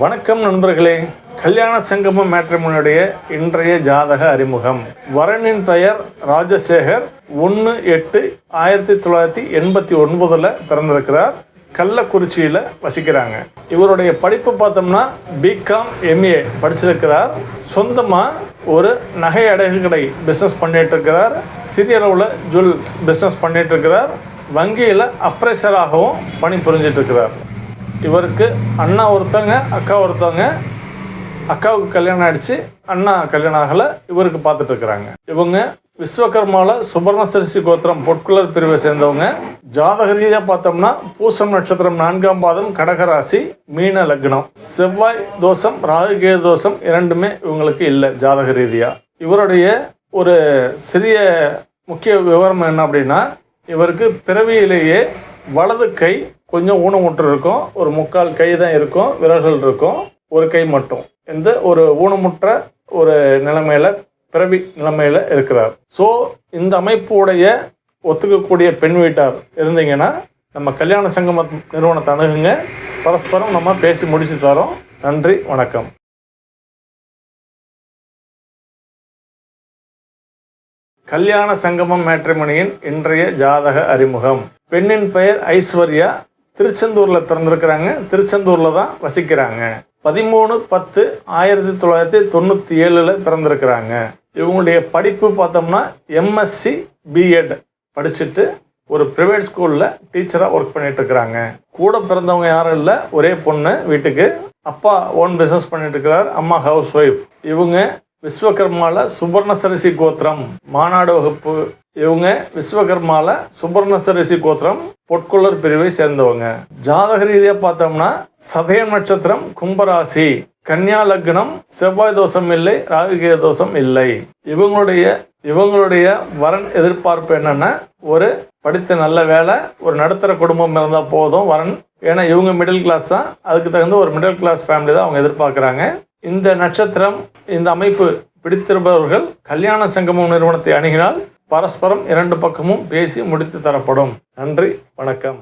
வணக்கம் நண்பர்களே. கல்யாண சங்கமம் மேட்ரிமோனுடைய இன்றைய ஜாதக அறிமுகம். வரனின் பெயர் ராஜசேகர். ஒன்று எட்டு ஆயிரத்தி தொள்ளாயிரத்தி எண்பத்தி ஒன்பதில் பிறந்திருக்கிறார். கள்ளக்குறிச்சியில் வசிக்கிறாங்க. இவருடைய படிப்பு பார்த்தோம்னா பிகாம் எம்ஏ படிச்சிருக்கிறார். சொந்தமாக ஒரு நகை அடகு கடை பிஸ்னஸ் பண்ணிகிட்டு இருக்கிறார் சிறிய அளவில் ஜுவல்ஸ் பிஸ்னஸ் பண்ணிகிட்டு இருக்கிறார் வங்கியில் அப்ரெஷராகவும் பணி புரிஞ்சிட்டு இருக்கிறார் இவருக்கு அண்ணா ஒருத்தவங்க அக்கா ஒருத்தவங்க அக்காவுக்கு கல்யாணம் ஆயிடுச்சு அண்ணா கல்யாணம் ஆகலை இவருக்கு பார்த்துட்ருக்குறாங்க இவங்க விஸ்வகர்மால சுபர்ணசரிசி கோத்திரம் பொற்குலர் பிரிவை சேர்ந்தவங்க. ஜாதக ரீதியாக பார்த்தோம்னா பூசம் நட்சத்திரம் நான்காம் பாதம் கடகராசி மீன லக்னம். செவ்வாய் தோஷம் ராகுகே தோஷம் இரண்டுமே இவங்களுக்கு இல்லை ஜாதக ரீதியாக இவருடைய ஒரு சிறிய முக்கிய விவரம் என்ன அப்படின்னா இவருக்கு பிறவியிலேயே வலது கை கொஞ்சம் ஊனமுற்று இருக்கும். ஒரு முக்கால் கை தான் இருக்கும். விரல்கள் இருக்கும். ஒரு கை மட்டும். இந்த ஒரு ஊனமுற்ற ஒரு நிலைமையில பிறவி நிலைமையில இருக்கிறார். ஸோ இந்த அமைப்புடைய ஒத்துக்கக்கூடிய பெண் வீட்டார் இருந்தீங்கன்னா நம்ம கல்யாண சங்கம நிறுவனத்தை அணுகுங்க. பரஸ்பரம் நம்ம பேசி முடிச்சுட்டு வரோம். நன்றி வணக்கம். கல்யாண சங்கமம் மேட்ரிமணியின் இன்றைய ஜாதக அறிமுகம். பெண்ணின் பெயர் ஐஸ்வர்யா திருச்செந்தூரில் பிறந்திருக்கிறாங்க. திருச்செந்தூரில் தான் வசிக்கிறாங்க. பதிமூணு பத்து ஆயிரத்தி தொள்ளாயிரத்தி தொண்ணூற்றி ஏழில் பிறந்திருக்கிறாங்க. இவங்களுடைய படிப்பு பார்த்தோம்னா எம்எஸ்சி பிஎட் படிச்சுட்டு ஒரு ப்ரைவேட் ஸ்கூலில் டீச்சராக ஒர்க் பண்ணிட்டு இருக்கிறாங்க. கூட பிறந்தவங்க யாரும் இல்லை. ஒரே பொண்ணு வீட்டுக்கு. அப்பா ஓன் பிஸ்னஸ் பண்ணிட்டு இருக்கிறார். அம்மா ஹவுஸ் ஒய்ஃப் இவங்க விஸ்வகர்மாவில் சுபர்ணசரிசி கோத்திரம். மாநாடு வகுப்பு. இவங்க விஸ்வகர்மாவில் சுபர்ணசரிசி கோத்திரம் பொற்கொள்ளர் பிரிவை சேர்ந்தவங்க. ஜாதக ரீதியாக பார்த்தோம்னா சதய நட்சத்திரம் கும்பராசி. கன்னியா லக்னம் செவ்வாய் தோஷம் இல்லை ராகுகே தோஷம் இல்லை. இவங்களுடைய இவங்களுடைய வரன் எதிர்பார்ப்பு என்னென்னா ஒரு படித்த நல்ல வேலை ஒரு நடுத்தர குடும்பம் இருந்தால் போதும் வரன். ஏன்னா இவங்க மிடில் கிளாஸ் தான். அதுக்கு தகுந்த ஒரு மிடில் கிளாஸ் ஃபேமிலி தான் அவங்க எதிர்பார்க்குறாங்க. இந்த நட்சத்திரம் இந்த அமைப்பு பிடித்திருப்பவர்கள் கல்யாண சங்கமம் நிறுவனத்தை அணுகினால் பரஸ்பரம் இரண்டு பக்கமும் பேசி முடித்து தரப்படும். நன்றி வணக்கம்.